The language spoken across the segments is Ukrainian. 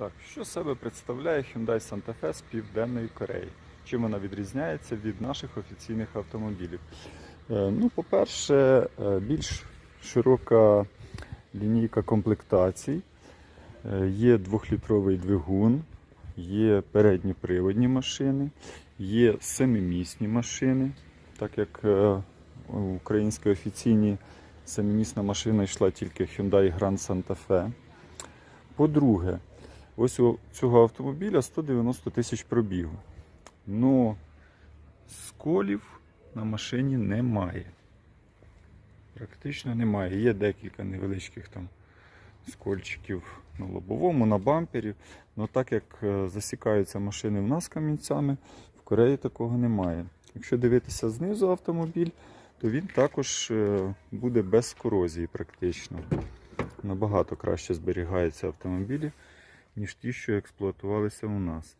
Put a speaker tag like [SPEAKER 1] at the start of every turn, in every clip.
[SPEAKER 1] Так, що себе представляє Hyundai Santa Fe з Південної Кореї? Чим вона відрізняється від наших офіційних автомобілів? Е, Ну, по-перше, е, більш широка лінійка комплектацій. Е, Є двохлітровий двигун, є передньоприводні машини, є семимісні машини, так як в українській офіційній семимісна машина йшла тільки Hyundai Grand Santa Fe. По-друге, ось у цього автомобіля 190 тисяч пробігу. Ну, сколів на машині немає. Практично немає. Є декілька невеличких там скольчиків на лобовому, на бампері. Але так як е, засікаються машини в нас камінцями, в Кореї такого немає. Якщо дивитися знизу автомобіль, то він також е, буде без корозії практично. Набагато краще зберігаються автомобілі, ніж ті, що експлуатувалися у нас.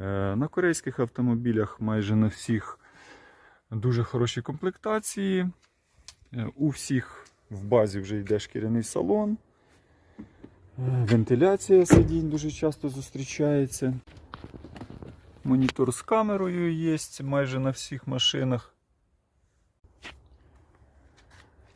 [SPEAKER 1] Е, На корейських автомобілях майже на всіх дуже хороші комплектації. Е, У всіх в базі вже йде шкіряний салон. Е, Вентиляція сидінь дуже часто зустрічається. Монітор з камерою є майже на всіх машинах.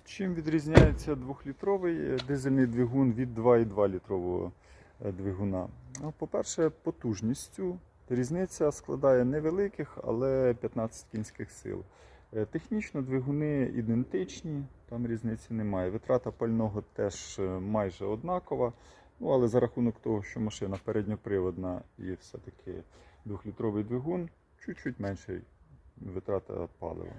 [SPEAKER 1] Чим відрізняється 2-літровий дизельний двигун від 2,2 літрового двигуна? Ну, По-перше, потужністю. Різниця складає невеликих, але 15 кінських сил. Е, Технічно двигуни ідентичні, там різниці немає. Витрата пального теж е, майже однакова. Ну, але за рахунок того, що машина передньоприводна і все-таки 2-літровий двигун, чуть-чуть менша витрата палива.